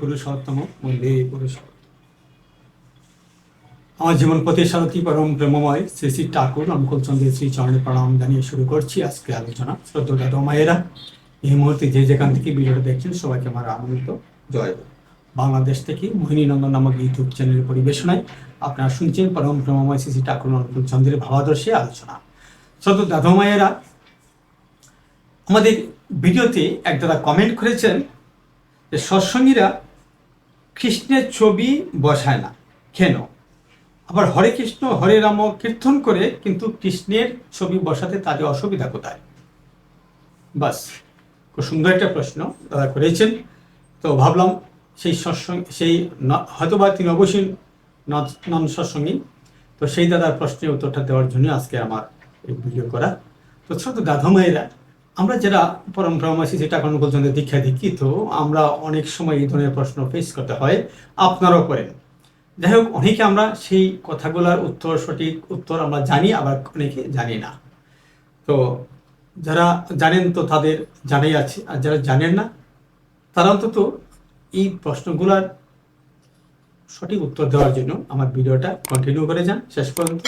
পুরুষোত্তম বন্ধে পুরুষোত্তম। আমার জীবন প্রতি সারথী পরম প্রেমময় শ্রী শ্রী ঠাকুর অনুকূল চন্দ্রের শ্রী চরণে প্রণাম জানিয়ে শুরু করছি আজকে আলোচনা। শ্রদ্ধা মায়েরা, এই মুহূর্তে যে যেখান থেকে ভিডিওটা দেখছেন সবাইকে আমার আনন্দিত জয় বাংলাদেশ থেকে মোহিনী নন্দন নামক ইউটিউব চ্যানেলের পরিবেশনায় আপনারা শুনছেন পরম প্রেমময় শ্রী শ্রী ঠাকুর অনুকূল চন্দ্রের ভাবাদর্শী আলোচনা। শ্রদ্ধা মায়েরা, আমাদের ভিডিওতে এক দাদা কমেন্ট করেছেন যে সৎসঙ্গীরা কৃষ্ণের ছবি বসায় না। কেন? আবার হরে কৃষ্ণ, হরে রাম কীর্তন করে কিন্তু কৃষ্ণের ছবি বসাতে তাদের অসুবিধা কোথায়? বাস, খুব সুন্দর একটা প্রশ্ন দাদা করেছেন। তো ভাবলাম সেই সৎসঙ্গ সেই হয়তোবা তিনি অবশ্যই নন সৎসঙ্গী। তো সেই দাদার প্রশ্নের উত্তরটা দেওয়ার জন্য আজকে আমার এই ভিডিও করা। তো ছোট দাদা মায়েরা আমরা যারা পরম ব্রহ্মাসী যেটা এখন পর্যন্ত দীক্ষা দীক্ষিত, আমরা অনেক সময় এই ধরনের প্রশ্ন ফেস করতে হয়। আপনারাও করেন। যাই হোক, অনেকে আমরা সেই কথাগুলোর উত্তর, সঠিক উত্তর আমরা জানি, আবার অনেকে জানি না। তো যারা জানেন তো তাদের জানাই আছে, আর যারা জানেন না, তারা অন্তত এই প্রশ্নগুলার সঠিক উত্তর দেওয়ার জন্য আমার ভিডিওটা কন্টিনিউ করে যান। শেষ পর্যন্ত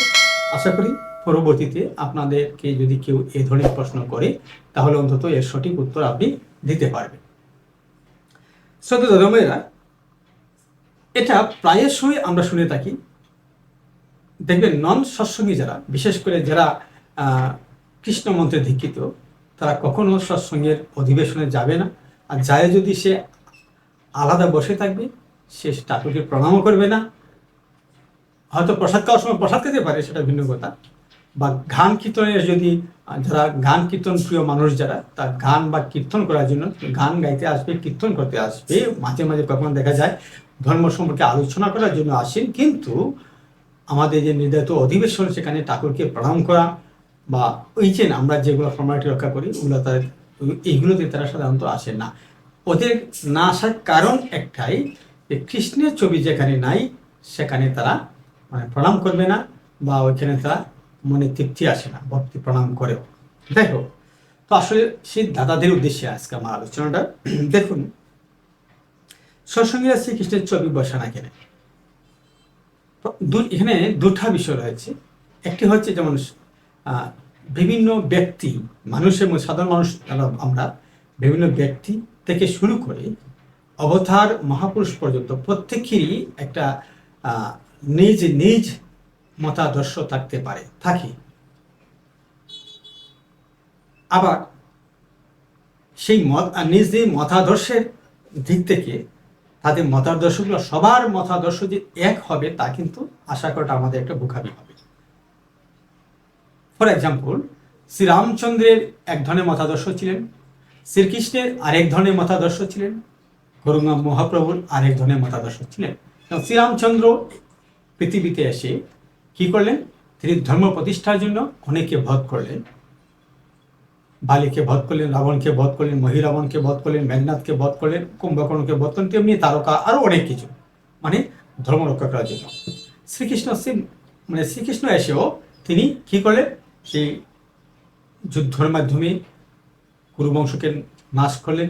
আশা করি পরবর্তীতে আপনাদেরকে যদি কেউ এই ধরনের প্রশ্ন করে, তাহলে অন্তত এর সঠিক উত্তর আপনি দিতে পারবেন। শ্রদ্ধা এটা প্রায়শই আমরা শুনে থাকি। দেখবেন নন সৎসঙ্গী যারা, বিশেষ করে যারা কৃষ্ণ মন্ত্রে দীক্ষিত, তারা কখনো সৎসঙ্গের অধিবেশনে যাবে না। আর যায় যদি সে আলাদা বসে থাকবে, সে ঠাকুরকে প্রণামও করবে না। হয়তো প্রসাদ খাওয়ার সময় প্রসাদ খেতে পারে, সেটা ভিন্ন কথা। বা গান কীর্তনের যদি, যারা গান কীর্তন প্রিয় মানুষ যারা, তার গান বা কীর্তন করার জন্য গান গাইতে আসবে, কীর্তন করতে আসবে। মাঝে মাঝে কখনো দেখা যায়, ধর্ম সম্পর্কে আলোচনা করার জন্য আসেন, কিন্তু আমাদের যে নির্ধারিত অধিবেশন সেখানে ঠাকুরকে প্রণাম করা বা ওই যে আমরা যেগুলো ফর্মালিটি রক্ষা করি, ওগুলো তাদের, এইগুলোতে তারা সাধারণত আসে না। ওদের না আসার কারণ একটাই যে কৃষ্ণের ছবি যেখানে নাই, সেখানে তারা মানে প্রণাম করবে না বা ওইখানে তারা মনে তৃপ্তি আসে না, ভক্তি প্রণাম করেও। যাই হোক, তো আসলে সেই দাদাদের উদ্দেশ্যে আজকে আমার আলোচনাটা। দেখুন, সৎসঙ্গীরা শ্রীকৃষ্ণের ছবি বসে না কেন এখানে দুটা বিষয় রয়েছে। একটি হচ্ছে যেমন বিভিন্ন ব্যক্তি মানুষের মধ্যে সাধারণ মানুষ যারা আমরা, বিভিন্ন ব্যক্তি থেকে শুরু করে অবতার, মহাপুরুষ পর্যন্ত প্রত্যেকেরই একটা নিজ নিজ মতাদর্শ থাকতে পারে, থাকে। আবার সেই মত নিজ নিজ মতাদর্শের দিক থেকে তাদের মতাদর্শগুলো সবার মতাদর্শ যে এক হবে, তা কিন্তু আশা করাটা আমাদের একটা বোকামি হবে। ফর এক্সাম্পল শ্রীরামচন্দ্রের এক ধরনের মতাদর্শ ছিলেন, শ্রীকৃষ্ণের আরেক ধরনের মতাদর্শ ছিলেন করুণা মহাপ্রভুর আরেক ধরনের মতাদর্শ ছিলেন। শ্রীরামচন্দ্র পৃথিবীতে এসে কি করলেন? তিনি ধর্ম প্রতিষ্ঠার জন্য অনেকে বধ করলেন। বালিকে বধ করলেন, রাবণকে বধ করলেন, মহিরাবণকে বধ করলেন, মেঘনাথকে বধ করলেন, কুম্ভকর্ণকে বধ করলেন, তেমনি তারকা আরও অনেক কিছু মানে ধর্ম রক্ষা করার জন্য। শ্রীকৃষ্ণ মানে শ্রীকৃষ্ণ এসেও তিনি কি করলেন? সেই যুদ্ধের মাধ্যমে কুরুবংশকে নাশ করলেন।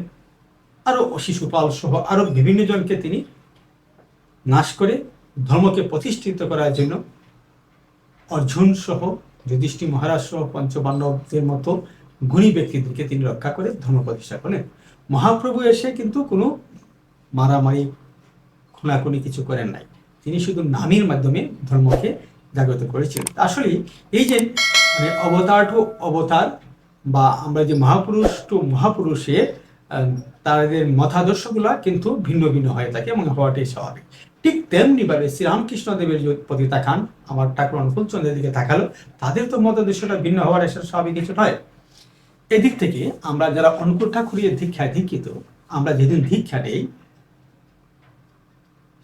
আরও শিশুপাল সহ আরও বিভিন্ন জনকে তিনি নাশ করে ধর্মকে প্রতিষ্ঠিত করার জন্য অর্জুন সহ যুধিষ্ঠির মহারাজ সহ পঞ্চপাণ্ডবদের মতো গুণী ব্যক্তিদেরকে তিনি রক্ষা করে ধর্ম প্রতিষ্ঠা করেন মহাপ্রভু এসে কিন্তু কোনো মারামারি, খুনাখুনি কিছু করেন নাই। তিনি শুধু নামের মাধ্যমে ধর্মকে জাগ্রত করেছিলেন। আসলে এই যে মানে অবতার টু অবতার বা আমরা যে মহাপুরুষ টু মহাপুরুষের তাদের মতাদর্শগুলো কিন্তু ভিন্ন ভিন্ন হয়ে থাকে এবং হওয়াটাই স্বাভাবিক। ঠিক তেমনি ভাবে শ্রীরামকৃষ্ণ দেবের প্রতি তাকান আমার ঠাকুর অনুকূলচন্দ্রের দিকে তাকালো, তাদের তো মতাদর্শটা ভিন্ন হওয়ার এটা স্বাভাবিক কিছু নয়। এদিক থেকে আমরা যারা অনুকূল ঠাকুরের দীক্ষায় দীক্ষিত, আমরা যেদিন দীক্ষা নেই,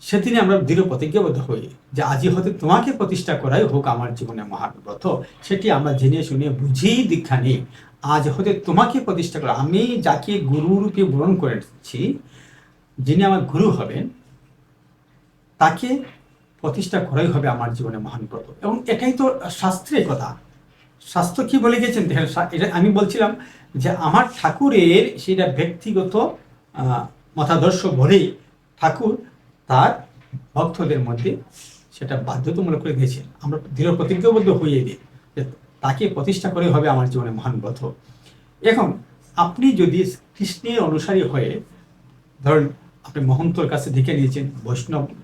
সেদিনে আমরা দৃঢ় প্রতিজ্ঞাবদ্ধ হই যে আজই হতে তোমাকে প্রতিষ্ঠা করাই হোক আমার জীবনে মহাব্রত সেটি আমরা জেনে শুনে বুঝেই দীক্ষা নিই। আজ হতে তোমাকে প্রতিষ্ঠা করা। আমি যাকে গুরুরূপে বরণ করেছি, যিনি আমার গুরু হবেন তাকে প্রতিষ্ঠা করাই হবে আমার জীবনে মহান ব্রত এবং এটাই তো শাস্ত্রের কথা। শাস্ত্র কি বলে গেছেন? দেখেন এটা আমি বলছিলাম যে আমার ঠাকুরের সেটা ব্যক্তিগত মতাদর্শ বলেই ঠাকুর তার ভক্তদের মধ্যে সেটা বাধ্যতামূলক করে দিয়েছেন। আমরা দৃঢ় প্রতিজ্ঞাবদ্ধ হয়ে দিই যে তাকে প্রতিষ্ঠা করে হবে আমার জীবনে মহান ব্রত এখন, আপনি যদি কৃষ্ণের অনুসারী হয়ে, ধরুন, আপনি মহন্তর কাছে দেখে নিয়েছেন বৈষ্ণবদের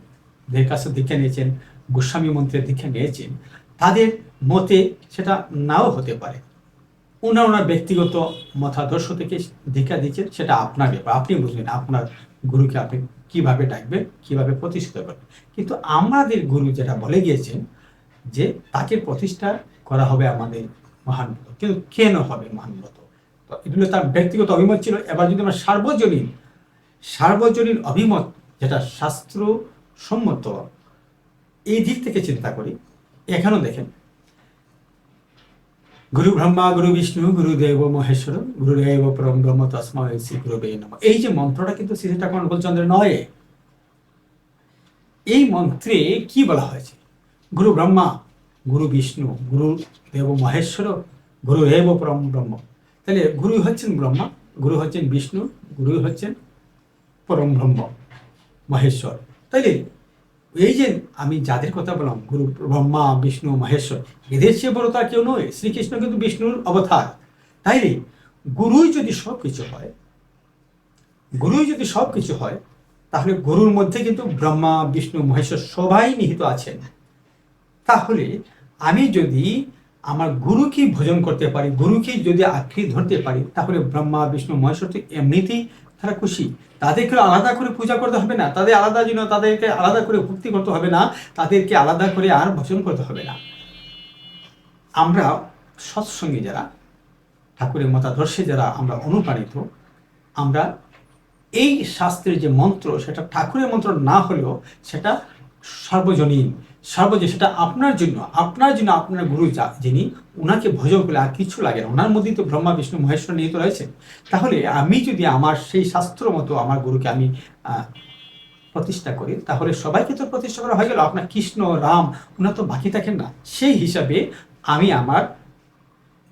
কাছে দেখে নিয়েছেন, গোস্বামী মন্ত্রের দীক্ষা নিয়েছেন। তাদের মতে সেটা নাও হতে পারে। ওনার ওনার ব্যক্তিগত মতাদর্শ থেকে দীক্ষা দিচ্ছেন সেটা আপনার ব্যাপার। আপনি বুঝবেন আপনার গুরুকে আপনি কীভাবে ডাকবেন, কীভাবে প্রতিষ্ঠিত করবেন। কিন্তু আমাদের গুরু যেটা বলে গিয়েছেন যে, তাকে প্রতিষ্ঠা করা হবে আমাদের মহান ব্রত। কিন্তু কেন হবে মহান ব্রত? তো এগুলো তার ব্যক্তিগত অভিমত ছিল। এবার যদি আমরা সার্বজনীন সার্বজনীন অভিমত, যেটা শাস্ত্র সম্মত এই দিক থেকে চিন্তা করি। এখানেও দেখেন, গুরু ব্রহ্মা, গুরু বিষ্ণু গুরুদেব মহেশ্বর গুরুদেব পরম ব্রহ্ম, তসমা শ্রী নম। এই যে মন্ত্রটা কিন্তু শ্রী ঠাকুর অনুকূলচন্দ্রের নয়। এই মন্ত্রে কি বলা হয়েছে? গুরু ব্রহ্মা, গুরু বিষ্ণু, গুরু দেব মহেশ্বর, গুরু দেব পরম ব্রহ্ম। তাহলে গুরু হচ্ছেন ব্রহ্মা, গুরু হচ্ছেন বিষ্ণু, গুরু হচ্ছেন পরম ব্রহ্ম, মহেশ্বর। তাইলে? এই যে আমি যাদের কথা বললাম, গুরু, ব্রহ্মা, বিষ্ণু, মহেশ্বর, এদের চেয়ে বড় তার কেউ নয়। শ্রীকৃষ্ণ কিন্তু বিষ্ণুর অবতার। তাইলে গুরুই যদি সব কিছু হয়, গুরুই যদি সব কিছু হয়, তাহলে গুরুর মধ্যে কিন্তু ব্রহ্মা, বিষ্ণু, মহেশ্বর সবাই নিহিত আছেন। তাহলে আমি যদি আমার গুরুকে ভোজন করতে পারি গুরুকে যদি আঁকড়ে ধরতে পারি, তাহলে ব্রহ্মা, বিষ্ণু, মহেশ্বর তো এমনিতেই তারা খুশি। তাদেরকে আলাদা করে পূজা করতে হবে না। তাদের আলাদা জন্য তাদেরকে আলাদা করে ভক্তি করতে হবে না। তাদেরকে আলাদা করে আর ভোজন করতে হবে না। আমরা সৎসঙ্গে যারা, ঠাকুরের মতাদর্শে যারা আমরা অনুপ্রাণিত, আমরা এই শাস্ত্রের যে মন্ত্র, সেটা ঠাকুরের মন্ত্র না হলেও সেটা সর্বজনীন। সর্বজ সেটা আপনার জন্য আপনার জন্য আপনার গুরু যা, যিনি ওনাকে ভোজন করলে আর কিছু লাগে না। ওনার মধ্যেই তো ব্রহ্মা, বিষ্ণু, মহেশ্বর নিহিত রয়েছে। তাহলে আমি যদি আমার সেই শাস্ত্র মতো আমার গুরুকে আমি প্রতিষ্ঠা করি, তাহলে সবাইকে তো প্রতিষ্ঠা করা হয়ে গেল। আপনার কৃষ্ণ, রাম ওনার তো বাকি থাকেন না। সেই হিসাবে আমি আমার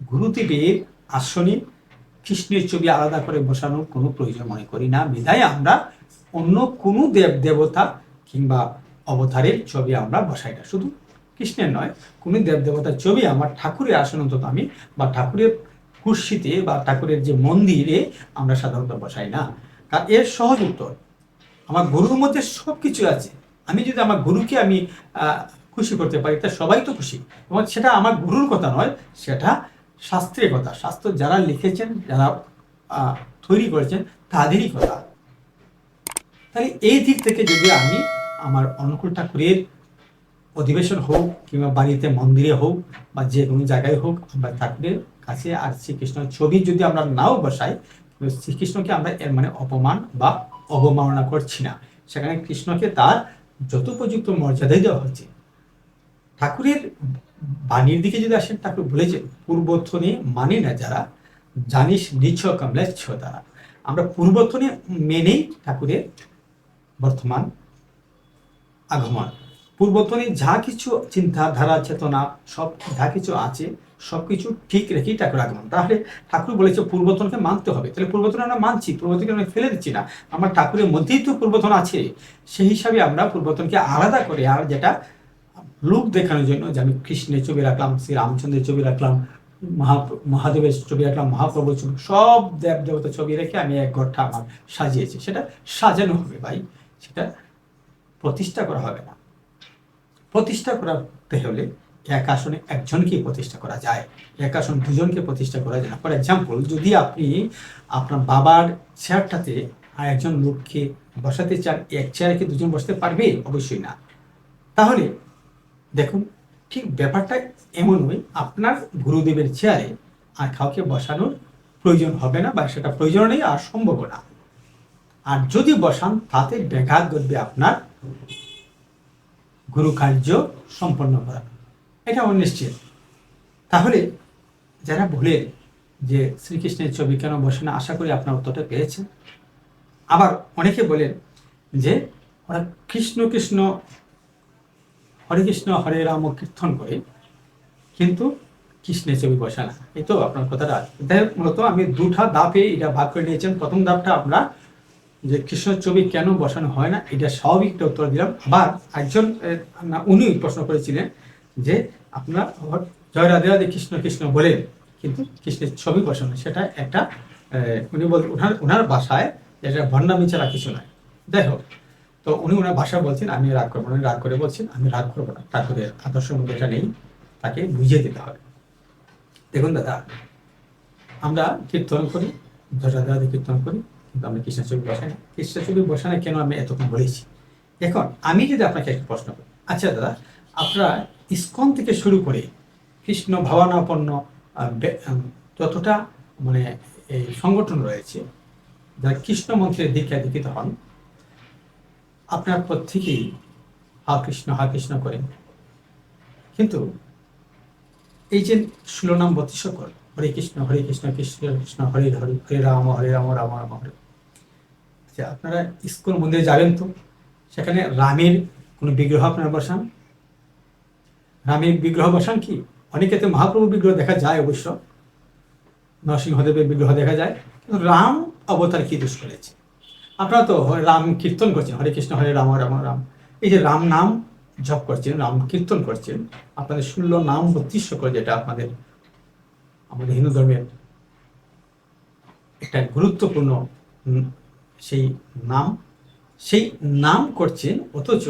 গুরুদেবের আসনে কৃষ্ণের ছবি আলাদা করে বসানোর কোনো প্রয়োজন মনে করি না। বিধায় আমরা অন্য কোনো দেব দেবতা কিংবা অবতারের ছবি আমরা বসাই না। শুধু কৃষ্ণের নয় কোনো দেব দেবতার ছবি আমার ঠাকুরের আসন অন্তত আমি, বা ঠাকুরের কুর্সিতে বা ঠাকুরের যে মন্দিরে আমরা সাধারণত বসাই না। কারণ এর সহজ উত্তর, আমার গুরুর মধ্যে সব কিছু আছে। আমি যদি আমার গুরুকে আমি খুশি করতে পারি, তা সবাই তো খুশি। এবং সেটা আমার গুরুর কথা নয়, সেটা শাস্ত্রের কথা। শাস্ত্র যারা লিখেছেন, যারা তৈরি করেছেন, তাদেরই কথা। তাহলে এই দিক থেকে যদি আমি আমার অনুকূল ঠাকুরের অধিবেশন হোক কিংবা বাড়িতে মন্দিরে হোক বা যে কোনো জায়গায় হোক, আমরা ঠাকুরের কাছে আর শ্রীকৃষ্ণের ছবি যদি আমরা নাও বসাই শ্রীকৃষ্ণকে আমরা এর মানে অপমান বা অবমাননা করছি না। সেখানে কৃষ্ণকে তার যথোপযুক্ত মর্যাদাই দেওয়া হচ্ছে ঠাকুরের বাণীর দিকে যদি আসেন, ঠাকুর বলেছেন পূর্বথনে মানে না যারা, জানিস নিচ্ছ কমলেচ্ছ তারা। আমরা পূর্বথনে মেনেই ঠাকুরের বর্তমান আগমন। পূর্বতনে যা কিছু চিন্তাধারা, চেতনা, সব যা কিছু আছে সব কিছু ঠিক রেখেই ঠাকুর আগমন। তাহলে ঠাকুর বলেছে, পূর্বতনকে মানতে হবে। তাহলে পূর্বতন আমরা মানছি, পূর্বতনকে আমরা ফেলে দিচ্ছি না। আমার ঠাকুরের মধ্যেই তো পূর্বতন আছে। সেই হিসাবে আমরা পূর্বতনকে আলাদা করে আর যেটা লোক দেখানোর জন্য, যে আমি কৃষ্ণের ছবি রাখলাম শ্রী রামচন্দ্রের ছবি রাখলাম মহা মহাদেবের ছবি রাখলাম, মহাপ্রভুর ছবি, সব দেব দেবতার ছবি রেখে আমি এক ঘরটা আমার সাজিয়েছি। সেটা সাজানো হবে ভাই। সেটা প্রতিষ্ঠা করা হবে না। প্রতিষ্ঠা করাতে হলে এক আসনে একজনকেই প্রতিষ্ঠা করা যায়। এক আসন দুজনকে প্রতিষ্ঠা করা যায়। ফর এক্সাম্পল যদি আপনি আপনার বাবার চেয়ারটাতে আর একজন লোককে বসাতে চান, এক চেয়ারে কি দুজন বসতে পারবে? অবশ্যই না। তাহলে দেখুন, ঠিক ব্যাপারটা এমনই আপনার গুরুদেবের চেয়ারে আর কাউকে বসানোর প্রয়োজন হবে না বা সেটা প্রয়োজন নেই আর সম্ভব না। আর যদি বসান, তাতে ব্যাঘাত ঘটবে আপনার গুরু কার্য সম্পন্ন করা। এটা অনিশ্চিত তাহলে যারা বলেন যে শ্রীকৃষ্ণের ছবি কেন বসে না আশা করি আপনার উত্তরটা পেয়েছেন। আবার অনেকে বলেন যে ওরা কৃষ্ণ কৃষ্ণ, হরে কৃষ্ণ, হরে রাম কীর্তন করে, কিন্তু কৃষ্ণের ছবি বসে না। এই তো আপনার কথাটা। মূলত আমি দুটা ধাপে এটা ভাগ করে নিয়েছেন প্রথম ধাপটা আমরা যে কৃষ্ণের ছবি কেন বসানো হয় না, এটা স্বাভাবিক একটা উত্তর দিলাম। আবার একজন উনি প্রশ্ন করেছিলেন যে আপনার জয় রাধে রাধে, কৃষ্ণ কৃষ্ণ বলেন কিন্তু কৃষ্ণের ছবি বসানো সেটা একটা উনি বল ওনার ওনার ভাষায় এটা ভণ্ডামি ছাড়া কিছু নয়। যাই হোক, তো উনি ওনার ভাষা বলছেন, আমি রাগ করব না। রাগ করে বলছেন, আমি রাগ করব না। ঠাকুরের আদর্শের মধ্যে এটা নেই, তাকে বুঝিয়ে দিতে হবে। দেখুন দাদা, আমরা কীর্তন করি রাধে রাধে কীর্তন করি কিন্তু আমরা কৃষ্ণ ছবি বসাই না। কৃষ্ণ ছবি বসানো কেন আমি এতক্ষণ বলেছি? এখন আমি যদি আপনাকে একটা প্রশ্ন করি আচ্ছা দাদা, আপনারা ইস্কন থেকে শুরু করে কৃষ্ণ ভাবনাপন্ন যতটা মানে এই সংগঠন রয়েছে, যারা কৃষ্ণ মন্ত্রের দীক্ষা দীক্ষিত হন, আপনার প্রত্যেকেই হা কৃষ্ণ হা কৃষ্ণ করেন। কিন্তু এই যে শিলনাম বতিসকল হরে কৃষ্ণ হরে কৃষ্ণ কৃষ্ণ কৃষ্ণ, হরে হরে হরে রাম হরে রাম রাম রাম হরে আচ্ছা আপনারা ইস্কন মন্দিরে যাবেন তো, সেখানে রামের কোনো বিগ্রহ আপনারা বসান? রামের বিগ্রহ বসান কি? অনেকে তো মহাপ্রভু বিগ্রহ দেখা যায় অবশ্য। নরসিংহদেবের বিগ্রহ দেখা যায়। কিন্তু রাম অবতার কি দোষ করেছে? আপনারা তো রাম কীর্তন করছেন, হরে কৃষ্ণ, হরে রাম রাম রাম। এই যে রাম নাম জপ করছেন, রাম কীর্তন করছেন, আপনাদের ষোল নাম বত্রিশ করে যেটা আপনাদের, আমাদের হিন্দু ধর্মের একটা গুরুত্বপূর্ণ সেই নাম সেই নাম করছেন, অথচ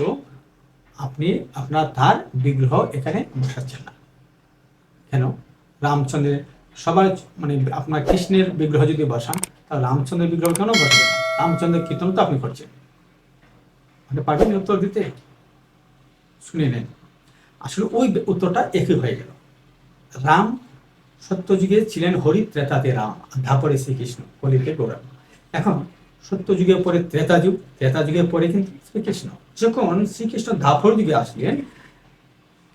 আপনি আপনার তার বিগ্রহ এখানে বসাচ্ছেন না। কেন? রামচন্দ্রের সবার মানে আপনার কৃষ্ণের বিগ্রহ যদি বসান, তাহলে রামচন্দ্রের বিগ্রহ কেন বসবে না? রামচন্দ্রের কীর্তন তো আপনি করছেন। আপনি পারবেন উত্তর দিতে? শুনে নেন। আসলে ওই উত্তরটা একই হয়ে গেল। রাম সত্যযুগে ছিলেন হরি ত্রেতাতে রাম, ধাপরে শ্রীকৃষ্ণ, কলিতে গৌরাম এখন সত্যযুগের পরে ত্রেতা যুগ, ত্রেতা যুগের পরে কিন্তু শ্রীকৃষ্ণ। যখন শ্রীকৃষ্ণ ধাপর যুগে আসলেন,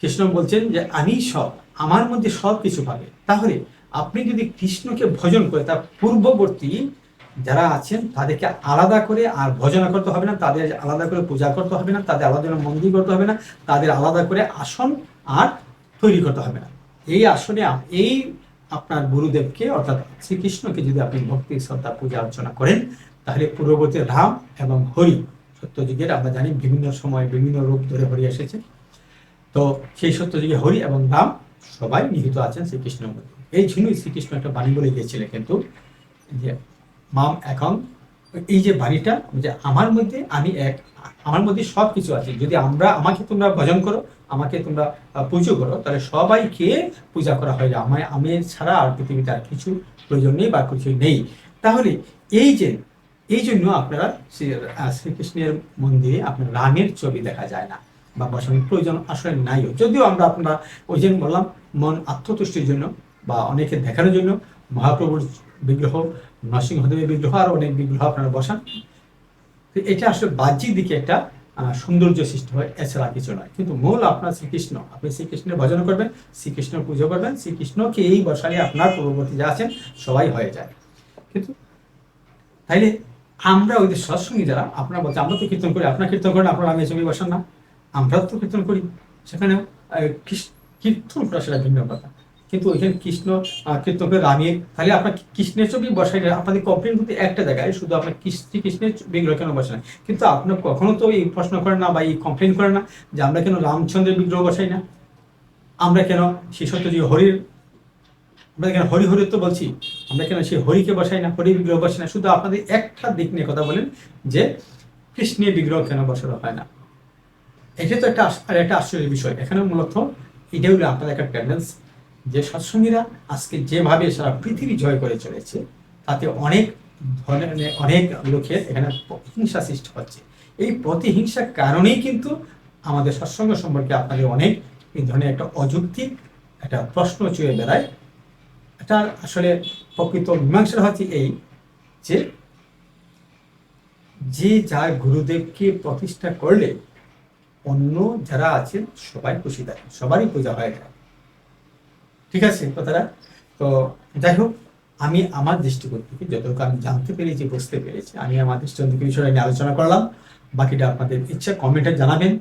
কৃষ্ণ বলছেন যে, আমি সব, আমার মধ্যে সব কিছু পাবে। তাহলে আপনি যদি কৃষ্ণকে ভজন করে, তার পূর্ববর্তী যারা আছেন, তাদেরকে আলাদা করে আর ভজনা করতে হবে না, তাদের আলাদা করে পূজা করতে হবে না, তাদের আলাদা করে মন্দির করতে হবে না, তাদের আলাদা করে আসন আর তৈরি করতে হবে না। এই আসনে, এই আপনার গুরুদেবকে, অর্থাৎ শ্রীকৃষ্ণকে যদি আপনি ভক্তি, শ্রদ্ধা, পূজা, অর্চনা করেন তাহলে পূর্ববর্তী রাম এবং হরি সত্যযুগের আমরা জানি বিভিন্ন সময় বিভিন্ন রূপ ধরে হরি এসেছে। তো সেই সত্যযুগে হরি এবং রাম সবাই নিহিত আছেন শ্রীকৃষ্ণের মধ্যে। এই জন্যই শ্রীকৃষ্ণ একটা বাণী বলে গিয়েছিলেন কিন্তু, যে মাম এখন, এই যে বাণীটা, যে আমার মধ্যে আমি এক, আমার মধ্যে সব কিছু আছে। যদি আমরা, আমাকে তোমরা ভজন করো, আমাকে তোমরা পুজো করো, তাহলে সবাইকে পূজা করা হয়। আমায়, আমি ছাড়া আর পৃথিবীতে আর কিছু প্রয়োজন নেই বা কিছু নেই। তাহলে এই যে এই জন্য আপনারা শ্রী- শ্রীকৃষ্ণের মন্দিরে আপনার রামের ছবি দেখা যায় না বা বসানোর প্রয়োজন আসলে নাইও। যদিও আমরা আপনারা ওই জন্য বললাম, মন আত্মতুষ্টির জন্য বা অনেকে দেখানোর জন্য মহাপ্রভুর বিগ্রহ, নরসিংহদেবের বিগ্রহ আর অনেক বিগ্রহ আপনারা বসান। এটা আসলে বাহ্যিক দিকে একটা সৌন্দর্য সৃষ্টি হয়, এছাড়া কিছু নয়। কিন্তু মূল আপনার শ্রীকৃষ্ণ, আপনি শ্রীকৃষ্ণের ভজন করবেন শ্রীকৃষ্ণ পুজো করবেন, শ্রীকৃষ্ণকে এই বসালে আপনার পূর্ববর্তী যা আছেন, সবাই হয়ে যায়। কিন্তু তাইলে আমরা ওই যে সৎসঙ্গী যারা, আপনারা বলছে আমরা তো কীর্তন করি, আপনারা কীর্তন করেন, আপনারা আমি ছবি বসান না। আমরাও তো কীর্তন করি। সেখানে কীর্তন করা সেটা ভিন্ন কথা। কিন্তু ওইখানে কৃষ্ণ কীর্তন করে রামিয়ে তাহলে আপনার কৃষ্ণের ছবি বসাই আপনাদের কমপ্লেন কিন্তু একটা জায়গায়, শুধু আপনার কৃষ্ণ কৃষ্ণের বিগ্রহ কেন বসে না কিন্তু আপনার কখনো তো এই প্রশ্ন করেন না বা এই কমপ্লেন করেন না যে আমরা কেন রামচন্দ্রের বিগ্রহ বসাই না? আমরা কেন সেই সত্যজি হরির, আমরা কেন হরি হরি তো বলছি? আমরা কেন সেই হরিকে বসাই না? হরি বিগ্রহ বসাই না? শুধু আপনাদের একটা দিক নিয়ে কথা বলেন যে কৃষ্ণের বিগ্রহ কেন বসানো হয় না? এটা তো একটা আর একটা আশ্চর্যের বিষয়। এখানে মূলত এটা হলো আপনাদের একটা টেন্ডেন্স যে সৎসঙ্গীরা আজকে যেভাবে সারা পৃথিবী জয় করে চলেছে, তাতে অনেক ধরনের অনেক লোকের এখানে হিংসা সৃষ্টি হচ্ছে। এই প্রতিহিংসার কারণেই কিন্তু আমাদের সৎসঙ্গ সম্পর্কে আপনাদের অনেক এই ধরনের একটা অযৌক্তিক একটা প্রশ্ন চুয়ে বেড়ায়। এটা আসলে প্রকৃত মীমাংসা হচ্ছে এই যে যে যার গুরুদেবকে প্রতিষ্ঠা করলে অন্য যারা আছেন সবাই খুশি থাকে, সবারই পূজা হয়ে যায় ঠিক আছে কথাটা? তো যাই হোক, আমি আমার দৃষ্টিকোণ থেকে যতটুকু আমি জানতে পেরেছি, বুঝতে পেরেছি, আমি আমার দৃষ্টিকোণ থেকে বিষয়টা নিয়ে আলোচনা করলাম। বাকিটা আপনাদের ইচ্ছা, কমেন্টে জানাবেন।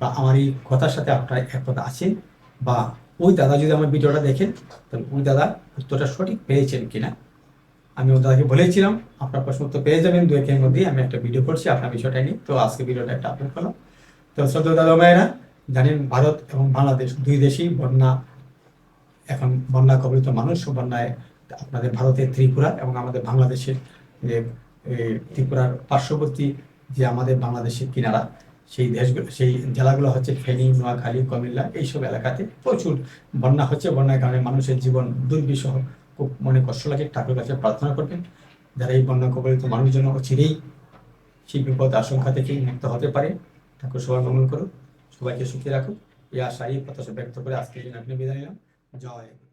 বা আমার এই কথার সাথে আপনারা একমত আছেন বা ওই দাদা যদি আমার ভিডিওটা দেখেন, তাহলে ওই দাদা উত্তরটা সঠিক পেয়েছেন কিনা? আমি ওই দাদাকে বলেছিলাম, আপনার প্রশ্ন উত্তর পেয়ে যাবেন দু একের মধ্যেই আমি একটা ভিডিও করছি, আপনার বিষয়টা নিয়ে। তো আজকে ভিডিওটা একটা আপলোড করলাম। তো শ্রদ্ধা দাদা মায়েরা, জানেন ভারত এবং বাংলাদেশ দুই দেশেই বন্যা, এখন বন্যা কবলিত মানুষ বন্যায় আপনাদের ভারতের ত্রিপুরা এবং আমাদের বাংলাদেশের যে ত্রিপুরার পার্শ্ববর্তী যে আমাদের বাংলাদেশের কিনারা সেই দেশগুলো, সেই জেলাগুলো হচ্ছে ফেনী, নোয়াখালী, কুমিল্লা এইসব এলাকাতে প্রচুর বন্যা হচ্ছে। বন্যার কারণে মানুষের জীবন দুর্বিষহ। খুব মনে কষ্ট লাগে, ঠাকুর কাছে প্রার্থনা করবেন। যারা এই বন্যা কবলিত মানুষজন চিরেই সেই বিপদ আশঙ্কা থেকে মুক্ত হতে পারে, ঠাকুর সবার মঙ্গল করুক, সবাইকে সুখী রাখুক। এই আশা, এই প্রত্যাশা ব্যক্ত করে আজকে আপনি বিদায় নিলাম। জয়।